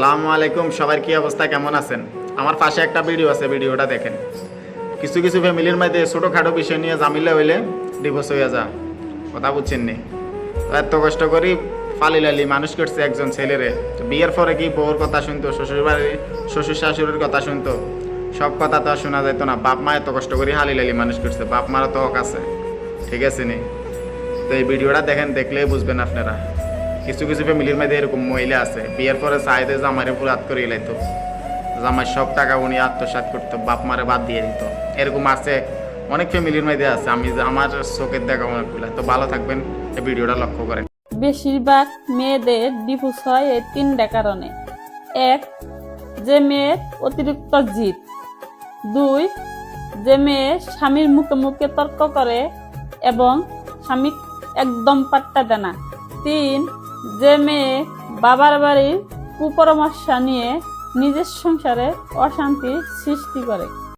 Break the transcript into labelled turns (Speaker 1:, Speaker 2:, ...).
Speaker 1: সালামু আলাইকুম, সবার কি অবস্থা, কেমন আছেন? আমার পাশে একটা ভিডিও আছে, ভিডিওটা দেখেন। কিছু কিছু ফ্যামিলির মধ্যে ছোটোখাটো বিষয় নিয়ে জামিলা হইলে ডিভোর্স হয়ে যা, কথা বুঝছেন নি? এত কষ্ট করি ফালি লালি মানুষ করছে একজন ছেলেরে। বিয়ের পরে কি বউর কথা শুনতো শ্বশুর বাড়ি শ্বশুর শাশুড়ির কথা শুনতো? সব কথা তো শোনা যেত না। বাপ মা এত কষ্ট করি হালি লালি মানুষ করছে, বাপ মারও তো হক আছে, ঠিক আছে নি? তো এই ভিডিওটা দেখেন, দেখলেই বুঝবেন আপনারা। কিছু কিছু ফ্যামিলির মধ্যে এরকম মহিলা আছে। বিয়ের পরে চাইতে জামাইরে পুরো হাত করে লাইতো। জামাই সব টাকা উনি আত্মসাৎ করতো, বাপ মারে বাদ দিয়ে দিত। এরকম আছে, অনেক ফ্যামিলির মধ্যে আছে। আমি আমার চোখের দেখা অনেকগুলো। তো ভালো থাকবেন ভিডিওটা লক্ষ্য করেন।
Speaker 2: বেশিরভাগ মেয়েদের ডিভোর্স হয় এই তিনটা কারণে। এক, যে মেয়ের অতিরিক্ত জিদ। দুই, যে মেয়ে স্বামীর মুখে মুখে তর্ক করে এবং স্বামী একদম পাত্তা দেয় না। তিন যে মেয়ে বাবার বাড়ির কুপরামর্শ নিয়ে নিজের সংসারে অশান্তি সৃষ্টি করে।